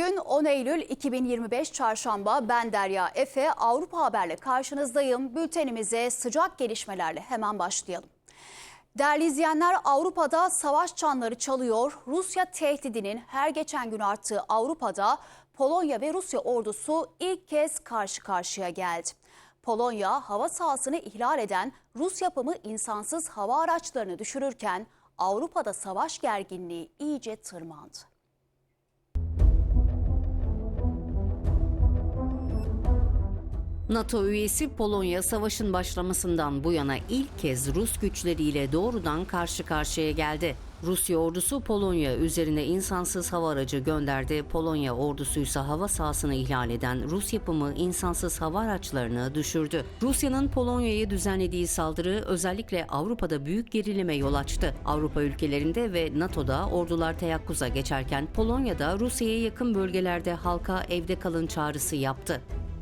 Bugün 10 Eylül 2025 Çarşamba ben Derya Efe Avrupa Haber'le karşınızdayım. Bültenimize sıcak gelişmelerle hemen başlayalım. Değerli izleyenler Avrupa'da savaş çanları çalıyor. Rusya tehdidinin her geçen gün arttığı Avrupa'da Polonya ve Rusya ordusu ilk kez karşı karşıya geldi. Polonya hava sahasını ihlal eden Rus yapımı insansız hava araçlarını düşürürken Avrupa'da savaş gerginliği iyice tırmandı. NATO üyesi Polonya savaşın başlamasından bu yana ilk kez Rus güçleriyle doğrudan karşı karşıya geldi. Rusya ordusu Polonya üzerine insansız hava aracı gönderdi. Polonya ordusu ise hava sahasını ihlal eden Rus yapımı insansız hava araçlarını düşürdü. Rusya'nın Polonya'ya düzenlediği saldırı özellikle Avrupa'da büyük gerilime yol açtı. Avrupa ülkelerinde ve NATO'da ordular teyakkuza geçerken Polonya'da Rusya'ya yakın bölgelerde halka evde kalın çağrısı yaptı.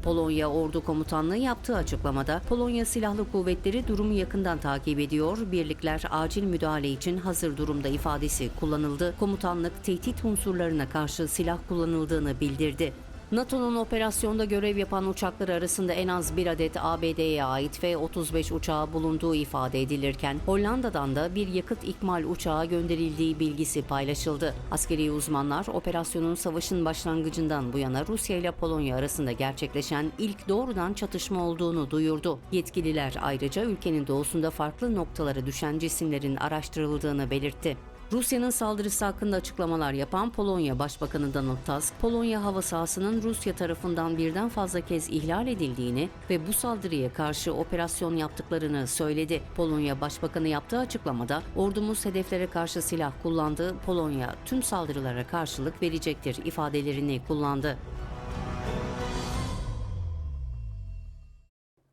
Polonya Ordu Komutanlığı yaptığı açıklamada Polonya Silahlı Kuvvetleri durumu yakından takip ediyor, birlikler acil müdahale için hazır durumda ifadesi kullanıldı. Komutanlık tehdit unsurlarına karşı silah kullanıldığını bildirdi. NATO'nun operasyonda görev yapan uçaklar arasında en az bir adet ABD'ye ait F-35 uçağı bulunduğu ifade edilirken Hollanda'dan da bir yakıt ikmal uçağı gönderildiği bilgisi paylaşıldı. Askeri uzmanlar operasyonun savaşın başlangıcından bu yana Rusya ile Polonya arasında gerçekleşen ilk doğrudan çatışma olduğunu duyurdu. Yetkililer ayrıca ülkenin doğusunda farklı noktalara düşen cisimlerin araştırıldığını belirtti. Rusya'nın saldırısı hakkında açıklamalar yapan Polonya Başbakanı Donald Tusk, Polonya hava sahasının Rusya tarafından birden fazla kez ihlal edildiğini ve bu saldırıya karşı operasyon yaptıklarını söyledi. Polonya Başbakanı yaptığı açıklamada, ordumuz hedeflere karşı silah kullandı, Polonya tüm saldırılara karşılık verecektir ifadelerini kullandı.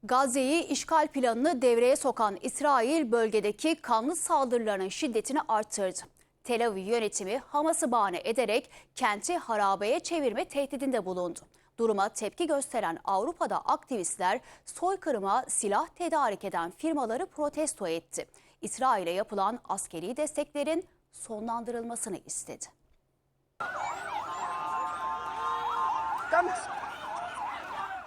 Gazze'yi işgal planını devreye sokan İsrail bölgedeki kanlı saldırıların şiddetini arttırdı. Tel Aviv yönetimi Hamas'ı bahane ederek kenti harabeye çevirme tehdidinde bulundu. Duruma tepki gösteren Avrupa'da aktivistler soykırıma silah tedarik eden firmaları protesto etti. İsrail'e yapılan askeri desteklerin sonlandırılmasını istedi.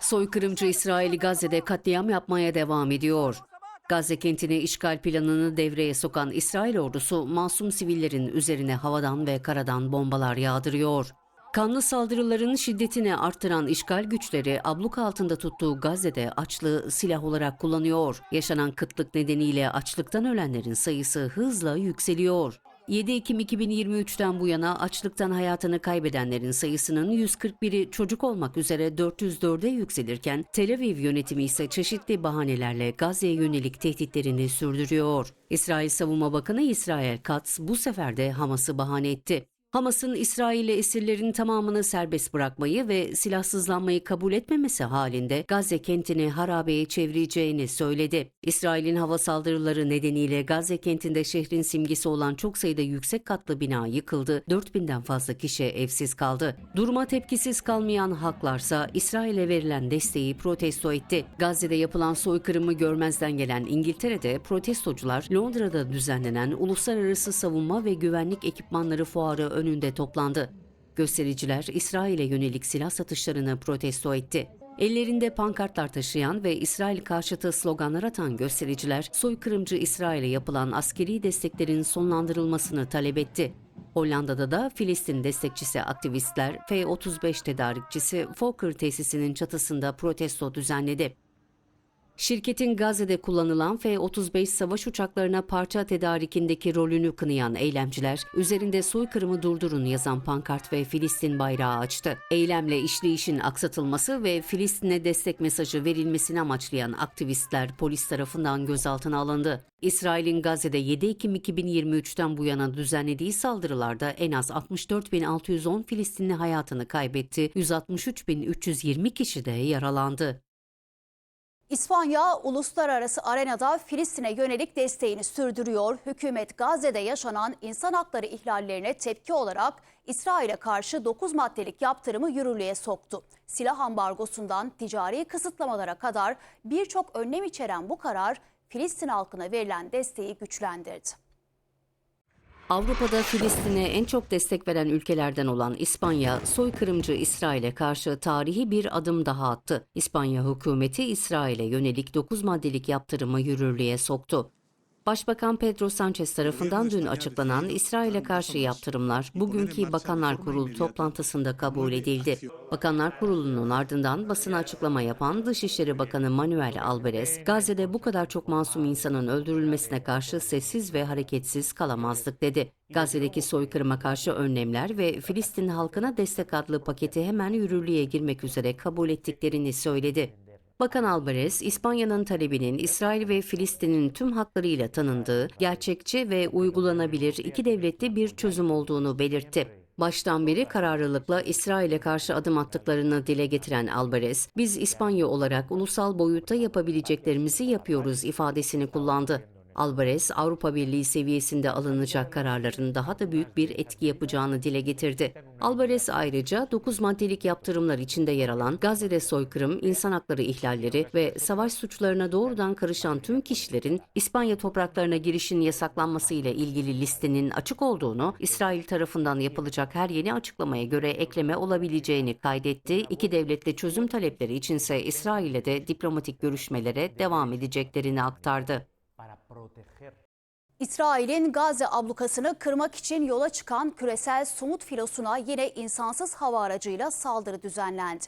Soykırımcı İsrail Gazze'de katliam yapmaya devam ediyor. Gazze kentine işgal planını devreye sokan İsrail ordusu masum sivillerin üzerine havadan ve karadan bombalar yağdırıyor. Kanlı saldırıların şiddetini arttıran işgal güçleri abluk altında tuttuğu Gazze'de açlığı silah olarak kullanıyor. Yaşanan kıtlık nedeniyle açlıktan ölenlerin sayısı hızla yükseliyor. 7 Ekim 2023'ten bu yana açlıktan hayatını kaybedenlerin sayısının 141'i çocuk olmak üzere 404'e yükselirken Tel Aviv yönetimi ise çeşitli bahanelerle Gazze'ye yönelik tehditlerini sürdürüyor. İsrail Savunma Bakanı İsrail Katz bu sefer de Hamas'ı bahane etti. Hamas'ın İsrail'e esirlerin tamamını serbest bırakmayı ve silahsızlanmayı kabul etmemesi halinde Gazze kentini harabeye çevireceğini söyledi. İsrail'in hava saldırıları nedeniyle Gazze kentinde şehrin simgesi olan çok sayıda yüksek katlı bina yıkıldı. 4000'den fazla kişi evsiz kaldı. Duruma tepkisiz kalmayan halklarsa İsrail'e verilen desteği protesto etti. Gazze'de yapılan soykırımı görmezden gelen İngiltere'de protestocular Londra'da düzenlenen Uluslararası Savunma ve Güvenlik Ekipmanları Fuarı önünde toplandı. Göstericiler İsrail'e yönelik silah satışlarını protesto etti. Ellerinde pankartlar taşıyan ve İsrail karşıtı sloganlar atan göstericiler soykırımcı İsrail'e yapılan askeri desteklerin sonlandırılmasını talep etti. Hollanda'da da Filistin destekçisi aktivistler F-35 tedarikçisi Fokker tesisinin çatısında protesto düzenledi. Şirketin Gazze'de kullanılan F-35 savaş uçaklarına parça tedarikindeki rolünü kınayan eylemciler, üzerinde soykırımı durdurun yazan pankart ve Filistin bayrağı açtı. Eylemle işleyişin aksatılması ve Filistin'e destek mesajı verilmesini amaçlayan aktivistler polis tarafından gözaltına alındı. İsrail'in Gazze'de 7 Ekim 2023'ten bu yana düzenlediği saldırılarda en az 64.610 Filistinli hayatını kaybetti, 163.320 kişi de yaralandı. İspanya uluslararası arenada Filistin'e yönelik desteğini sürdürüyor. Hükümet Gazze'de yaşanan insan hakları ihlallerine tepki olarak İsrail'e karşı 9 maddelik yaptırımı yürürlüğe soktu. Silah ambargosundan ticari kısıtlamalara kadar birçok önlem içeren bu karar Filistin halkına verilen desteği güçlendirdi. Avrupa'da Filistin'e en çok destek veren ülkelerden olan İspanya, soykırımcı İsrail'e karşı tarihi bir adım daha attı. İspanya hükümeti İsrail'e yönelik 9 maddelik yaptırımı yürürlüğe soktu. Başbakan Pedro Sanchez tarafından dün açıklanan İsrail'e karşı yaptırımlar bugünkü Bakanlar Kurulu toplantısında kabul edildi. Bakanlar Kurulu'nun ardından basına açıklama yapan Dışişleri Bakanı Manuel Alvarez, Gazze'de bu kadar çok masum insanın öldürülmesine karşı sessiz ve hareketsiz kalamazdık dedi. Gazze'deki soykırıma karşı önlemler ve Filistin halkına destek adlı paketi hemen yürürlüğe girmek üzere kabul ettiklerini söyledi. Bakan Alvarez, İspanya'nın talebinin İsrail ve Filistin'in tüm haklarıyla tanındığı, gerçekçi ve uygulanabilir iki devletli bir çözüm olduğunu belirtti. Baştan beri kararlılıkla İsrail'e karşı adım attıklarını dile getiren Alvarez, biz İspanya olarak ulusal boyutta yapabileceklerimizi yapıyoruz ifadesini kullandı. Alvarez, Avrupa Birliği seviyesinde alınacak kararların daha da büyük bir etki yapacağını dile getirdi. Alvarez ayrıca 9 maddelik yaptırımlar içinde yer alan Gazze'de soykırım, insan hakları ihlalleri ve savaş suçlarına doğrudan karışan tüm kişilerin İspanya topraklarına girişin yasaklanması ile ilgili listenin açık olduğunu, İsrail tarafından yapılacak her yeni açıklamaya göre ekleme olabileceğini kaydetti. İki devletli çözüm talepleri içinse İsrail'e de diplomatik görüşmelere devam edeceklerini aktardı. İsrail'in Gazze ablukasını kırmak için yola çıkan küresel somut filosuna yine insansız hava aracıyla saldırı düzenlendi.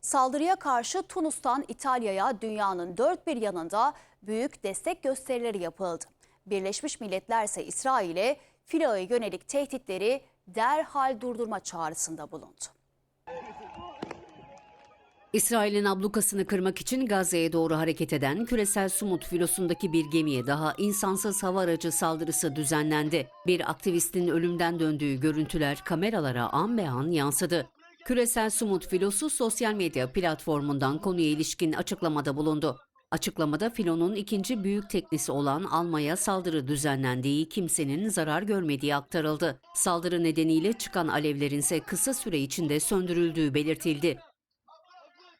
Saldırıya karşı Tunus'tan İtalya'ya dünyanın dört bir yanında büyük destek gösterileri yapıldı. Birleşmiş Milletler ise İsrail'e filoya yönelik tehditleri derhal durdurma çağrısında bulundu. İsrail'in ablukasını kırmak için Gazze'ye doğru hareket eden küresel Sumut filosundaki bir gemiye daha insansız hava aracı saldırısı düzenlendi. Bir aktivistin ölümden döndüğü görüntüler kameralara an be an yansıdı. Küresel Sumut filosu sosyal medya platformundan konuya ilişkin açıklamada bulundu. Açıklamada filonun ikinci büyük teknesi olan Alma'ya saldırı düzenlendiği kimsenin zarar görmediği aktarıldı. Saldırı nedeniyle çıkan alevlerin ise kısa süre içinde söndürüldüğü belirtildi.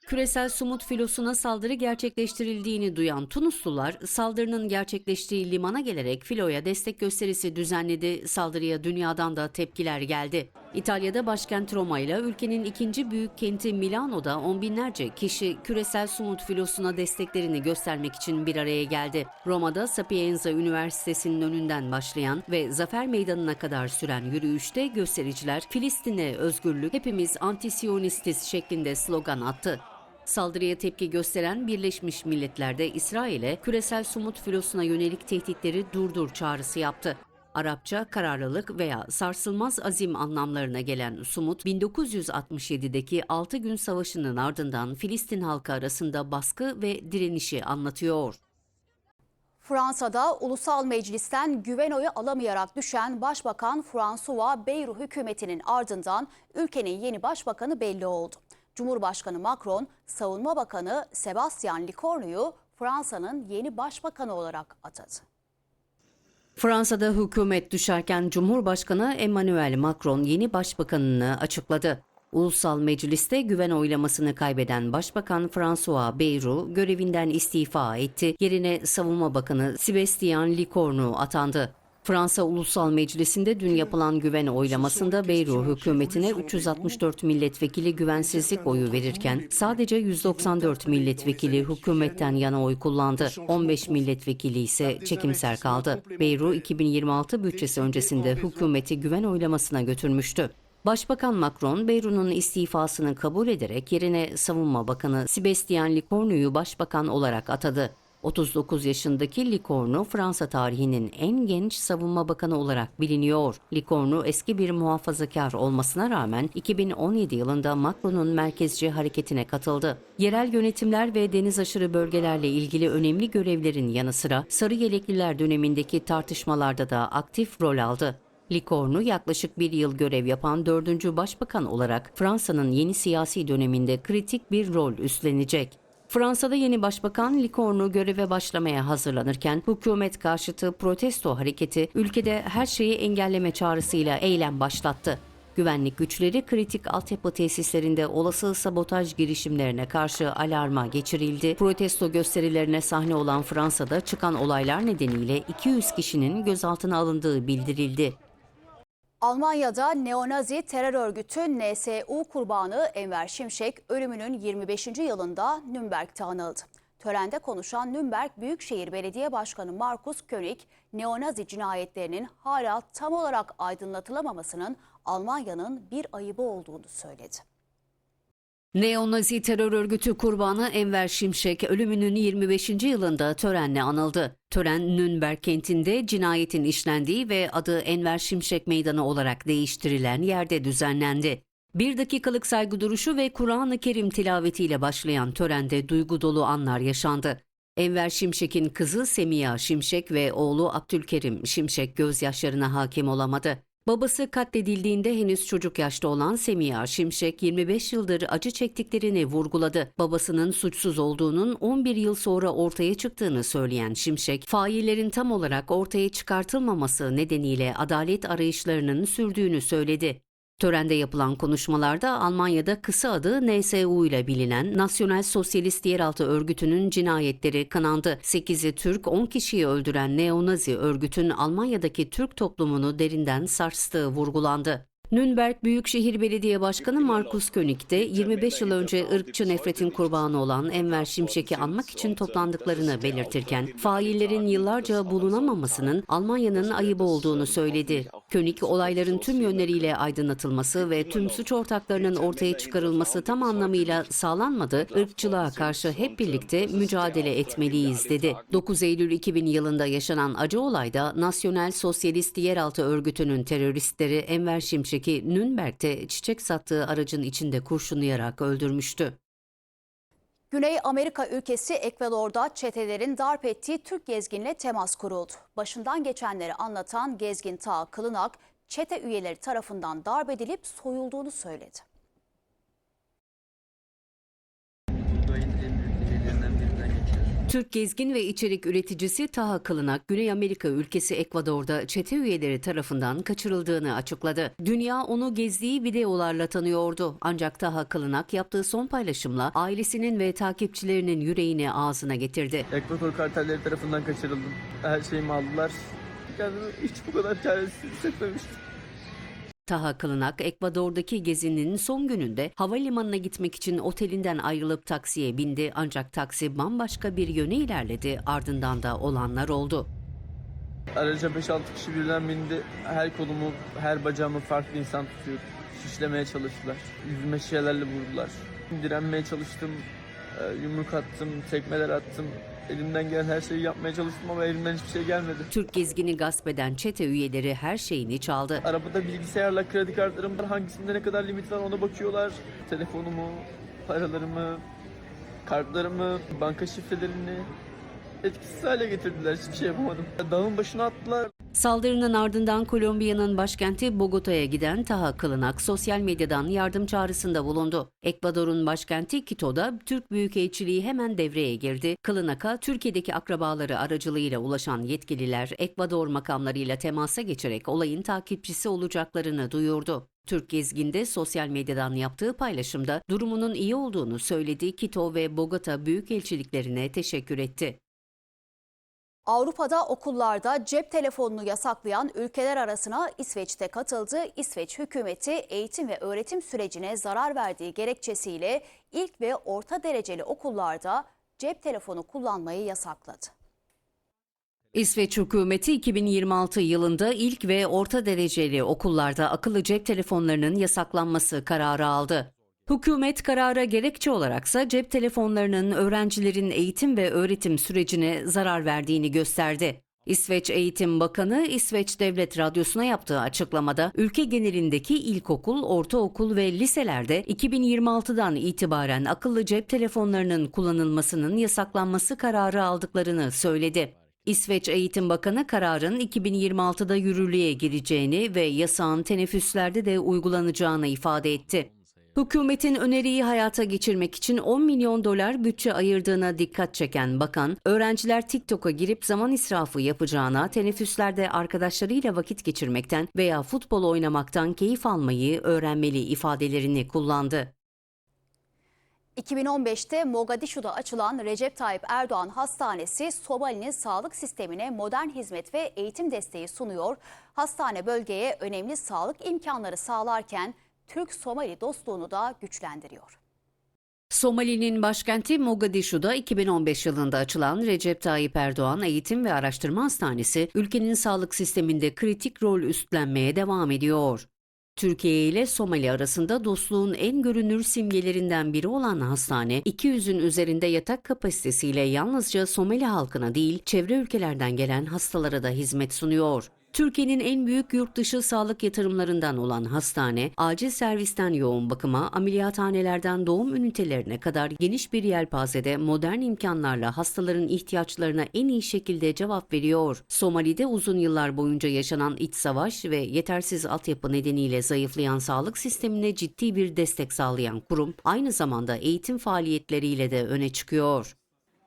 Küresel Sumut filosuna saldırı gerçekleştirildiğini duyan Tunuslular saldırının gerçekleştiği limana gelerek filoya destek gösterisi düzenledi. Saldırıya dünyadan da tepkiler geldi. İtalya'da başkent Roma ile ülkenin ikinci büyük kenti Milano'da on binlerce kişi küresel Sumut filosuna desteklerini göstermek için bir araya geldi. Roma'da Sapienza Üniversitesi'nin önünden başlayan ve Zafer Meydanı'na kadar süren yürüyüşte göstericiler Filistin'e özgürlük, hepimiz antisyonistiz şeklinde slogan attı. Saldırıya tepki gösteren Birleşmiş Milletler de İsrail'e küresel sumut filosuna yönelik tehditleri durdur çağrısı yaptı. Arapça kararlılık veya sarsılmaz azim anlamlarına gelen sumut, 1967'deki 6 gün savaşının ardından Filistin halkı arasında baskı ve direnişi anlatıyor. Fransa'da ulusal meclisten güven oyu alamayarak düşen Başbakan François Bayrou hükümetinin ardından ülkenin yeni başbakanı belli oldu. Cumhurbaşkanı Macron, Savunma Bakanı Sebastian Lecornu'yu Fransa'nın yeni başbakanı olarak atadı. Fransa'da hükümet düşerken Cumhurbaşkanı Emmanuel Macron yeni başbakanını açıkladı. Ulusal Meclis'te güven oylamasını kaybeden Başbakan François Bayrou görevinden istifa etti. Yerine Savunma Bakanı Sébastien Lecornu atandı. Fransa Ulusal Meclisi'nde dün yapılan güven oylamasında Bayrou hükümetine 364 milletvekili güvensizlik oyu verirken sadece 194 milletvekili hükümetten yana oy kullandı. 15 milletvekili ise çekimser kaldı. Bayrou 2026 bütçesi öncesinde hükümeti güven oylamasına götürmüştü. Başbakan Macron, Beyrou'nun istifasını kabul ederek yerine Savunma Bakanı Sébastien Lecornu'yu başbakan olarak atadı. 39 yaşındaki Licornu Fransa tarihinin en genç savunma bakanı olarak biliniyor. Licornu eski bir muhafazakar olmasına rağmen 2017 yılında Macron'un merkezci hareketine katıldı. Yerel yönetimler ve deniz aşırı bölgelerle ilgili önemli görevlerin yanı sıra Sarı Yelekliler dönemindeki tartışmalarda da aktif rol aldı. Licornu yaklaşık bir yıl görev yapan dördüncü başbakan olarak Fransa'nın yeni siyasi döneminde kritik bir rol üstlenecek. Fransa'da yeni başbakan Licornu göreve başlamaya hazırlanırken hükümet karşıtı protesto hareketi ülkede her şeyi engelleme çağrısıyla eylem başlattı. Güvenlik güçleri kritik altyapı tesislerinde olası sabotaj girişimlerine karşı alarma geçirildi. Protesto gösterilerine sahne olan Fransa'da çıkan olaylar nedeniyle 200 kişinin gözaltına alındığı bildirildi. Almanya'da neonazi terör örgütü NSU kurbanı Enver Şimşek ölümünün 25. yılında Nürnberg'te anıldı. Törende konuşan Nürnberg Büyükşehir Belediye Başkanı Markus König, neonazi cinayetlerinin hala tam olarak aydınlatılamamasının Almanya'nın bir ayıbı olduğunu söyledi. Neonazi terör örgütü kurbanı Enver Şimşek ölümünün 25. yılında törenle anıldı. Tören Nürnberg kentinde cinayetin işlendiği ve adı Enver Şimşek Meydanı olarak değiştirilen yerde düzenlendi. Bir dakikalık saygı duruşu ve Kur'an-ı Kerim tilavetiyle başlayan törende duygu dolu anlar yaşandı. Enver Şimşek'in kızı Semiha Şimşek ve oğlu Abdülkerim Şimşek gözyaşlarına hakim olamadı. Babası katledildiğinde henüz çocuk yaşta olan Semiha Şimşek 25 yıldır acı çektiklerini vurguladı. Babasının suçsuz olduğunun 11 yıl sonra ortaya çıktığını söyleyen Şimşek, faillerin tam olarak ortaya çıkartılmaması nedeniyle adalet arayışlarının sürdüğünü söyledi. Törende yapılan konuşmalarda Almanya'da kısa adı NSU ile bilinen Nasyonel Sosyalist Yeraltı Örgütü'nün cinayetleri kınandı. 8'i Türk, 10 kişiyi öldüren neonazi örgütün Almanya'daki Türk toplumunu derinden sarstığı vurgulandı. Nürnberg Büyükşehir Belediye Başkanı Markus König de 25 yıl önce ırkçı nefretin kurbanı olan Enver Şimşek'i anmak için toplandıklarını belirtirken faillerin yıllarca bulunamamasının Almanya'nın ayıbı olduğunu söyledi. König olayların tüm yönleriyle aydınlatılması ve tüm suç ortaklarının ortaya çıkarılması tam anlamıyla sağlanmadı. Irkçılığa karşı hep birlikte mücadele etmeliyiz dedi. 9 Eylül 2000 yılında yaşanan acı olayda Nasyonel Sosyalist Yeraltı Örgütü'nün teröristleri Enver Şimşek'i Nürnberg'te çiçek sattığı aracın içinde kurşunlayarak öldürmüştü. Güney Amerika ülkesi Ekvador'da çetelerin darp ettiği Türk gezginle temas kuruldu. Başından geçenleri anlatan gezgin Ta Kılınak, çete üyeleri tarafından darp edilip soyulduğunu söyledi. Türk gezgin ve içerik üreticisi Taha Kılınak, Güney Amerika ülkesi Ekvador'da çete üyeleri tarafından kaçırıldığını açıkladı. Dünya onu gezdiği videolarla tanıyordu. Ancak Taha Kılınak yaptığı son paylaşımla ailesinin ve takipçilerinin yüreğini ağzına getirdi. Ekvator kartelleri tarafından kaçırıldım. Her şeyimi aldılar. Kendimi hiç bu kadar çaresiz hissetmemiştim. Taha Kılınak, Ekvador'daki gezinin son gününde havalimanına gitmek için otelinden ayrılıp taksiye bindi ancak taksi bambaşka bir yöne ilerledi ardından da olanlar oldu. Araca 5-6 kişi birden bindi. Her kolumu, her bacağımı farklı insan tutuyor. Şişlemeye çalıştılar. Yüzüme şişelerle vurdular. Direnmeye çalıştım. e, Yumruk attım, tekmeler attım. Elimden gelen her şeyi yapmaya çalıştım ama elimden hiçbir şey gelmedi. Türk gezgini gasp eden çete üyeleri her şeyini çaldı. Arabada bilgisayarla kredi kartlarım var. Hangisinde ne kadar limit var ona bakıyorlar. Telefonumu, paralarımı, kartlarımı, banka şifrelerini etkisiz hale getirdiler. Hiçbir şey yapamadım. Dağın başına attılar. Saldırının ardından Kolombiya'nın başkenti Bogota'ya giden Taha Kılınak sosyal medyadan yardım çağrısında bulundu. Ekvador'un başkenti Quito'da Türk Büyükelçiliği hemen devreye girdi. Kılınak'a Türkiye'deki akrabaları aracılığıyla ulaşan yetkililer Ekvador makamlarıyla temasa geçerek olayın takipçisi olacaklarını duyurdu. Türk gezginde sosyal medyadan yaptığı paylaşımda durumunun iyi olduğunu söyledi. Quito ve Bogota büyükelçiliklerine teşekkür etti. Avrupa'da okullarda cep telefonunu yasaklayan ülkeler arasına İsveç'te katıldı. İsveç hükümeti eğitim ve öğretim sürecine zarar verdiği gerekçesiyle ilk ve orta dereceli okullarda cep telefonu kullanmayı yasakladı. İsveç hükümeti 2026 yılında ilk ve orta dereceli okullarda akıllı cep telefonlarının yasaklanması kararı aldı. Hükümet karara gerekçe olaraksa cep telefonlarının öğrencilerin eğitim ve öğretim sürecine zarar verdiğini gösterdi. İsveç Eğitim Bakanı İsveç Devlet Radyosu'na yaptığı açıklamada ülke genelindeki ilkokul, ortaokul ve liselerde 2026'dan itibaren akıllı cep telefonlarının kullanılmasının yasaklanması kararı aldıklarını söyledi. İsveç Eğitim Bakanı kararın 2026'da yürürlüğe gireceğini ve yasağın teneffüslerde de uygulanacağını ifade etti. Hükümetin öneriyi hayata geçirmek için 10 milyon dolar bütçe ayırdığına dikkat çeken bakan, öğrenciler TikTok'a girip zaman israfı yapacağına, teneffüslerde arkadaşlarıyla vakit geçirmekten veya futbol oynamaktan keyif almayı öğrenmeli ifadelerini kullandı. 2015'te Mogadishu'da açılan Recep Tayyip Erdoğan Hastanesi Somali'nin sağlık sistemine modern hizmet ve eğitim desteği sunuyor. Hastane bölgeye önemli sağlık imkanları sağlarken Türk-Somali dostluğunu da güçlendiriyor. Somali'nin başkenti Mogadishu'da 2015 yılında açılan Recep Tayyip Erdoğan Eğitim ve Araştırma Hastanesi, ülkenin sağlık sisteminde kritik rol üstlenmeye devam ediyor. Türkiye ile Somali arasında dostluğun en görünür simgelerinden biri olan hastane, 200'ün üzerinde yatak kapasitesiyle yalnızca Somali halkına değil, çevre ülkelerden gelen hastalara da hizmet sunuyor. Türkiye'nin en büyük yurt dışı sağlık yatırımlarından olan hastane, acil servisten yoğun bakıma, ameliyathanelerden doğum ünitelerine kadar geniş bir yelpazede modern imkanlarla hastaların ihtiyaçlarına en iyi şekilde cevap veriyor. Somali'de uzun yıllar boyunca yaşanan iç savaş ve yetersiz altyapı nedeniyle zayıflayan sağlık sistemine ciddi bir destek sağlayan kurum, aynı zamanda eğitim faaliyetleriyle de öne çıkıyor.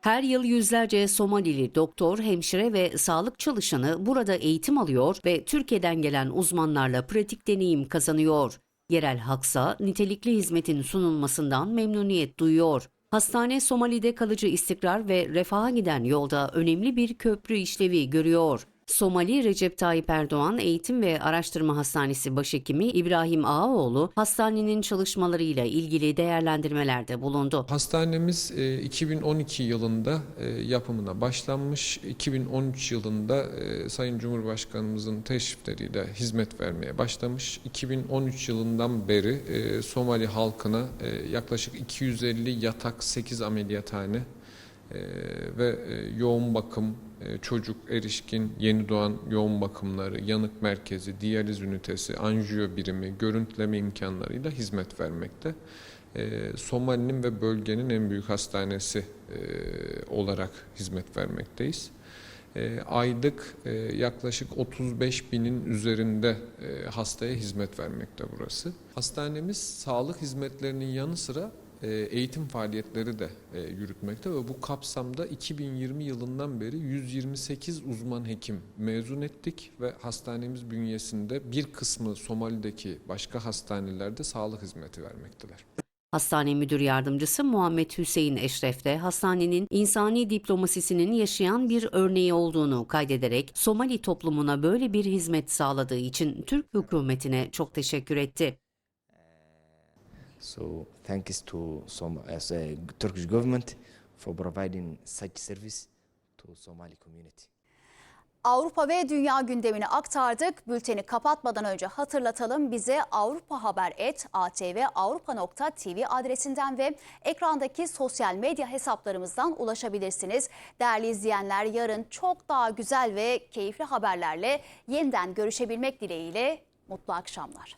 Her yıl yüzlerce Somalili doktor, hemşire ve sağlık çalışanı burada eğitim alıyor ve Türkiye'den gelen uzmanlarla pratik deneyim kazanıyor. Yerel halksa nitelikli hizmetin sunulmasından memnuniyet duyuyor. Hastane Somali'de kalıcı istikrar ve refaha giden yolda önemli bir köprü işlevi görüyor. Somali Recep Tayyip Erdoğan Eğitim ve Araştırma Hastanesi Başhekimi İbrahim Ağaoğlu hastanenin çalışmalarıyla ilgili değerlendirmelerde bulundu. Hastanemiz e, 2012 yılında e, yapımına başlanmış. 2013 yılında e, Sayın Cumhurbaşkanımızın teşrifleriyle hizmet vermeye başlamış. 2013 yılından beri e, Somali halkına e, yaklaşık 250 yatak 8 ameliyathane e, ve e, yoğun bakım, e, çocuk, erişkin, yeni doğan yoğun bakımları, yanık merkezi, diyaliz ünitesi, anjiyo birimi, görüntüleme imkanlarıyla hizmet vermekte. E, Somali'nin ve bölgenin en büyük hastanesi e, olarak hizmet vermekteyiz. E, aylık e, yaklaşık 35 binin üzerinde e, hastaya hizmet vermekte burası. Hastanemiz sağlık hizmetlerinin yanı sıra eğitim faaliyetleri de e, yürütmekte ve bu kapsamda 2020 yılından beri 128 uzman hekim mezun ettik ve hastanemiz bünyesinde bir kısmı Somali'deki başka hastanelerde sağlık hizmeti vermekteler. Hastane Müdür Yardımcısı Muhammed Hüseyin Eşref de hastanenin insani diplomasisinin yaşayan bir örneği olduğunu kaydederek Somali toplumuna böyle bir hizmet sağladığı için Türk hükümetine çok teşekkür etti. So thanks to some as a Turkish government for providing such service to Somali community. Avrupa ve dünya gündemini aktardık. Bülteni kapatmadan önce hatırlatalım bize Avrupa Haber et atvavrupa.tv adresinden ve ekrandaki sosyal medya hesaplarımızdan ulaşabilirsiniz. Değerli izleyenler yarın çok daha güzel ve keyifli haberlerle yeniden görüşebilmek dileğiyle mutlu akşamlar.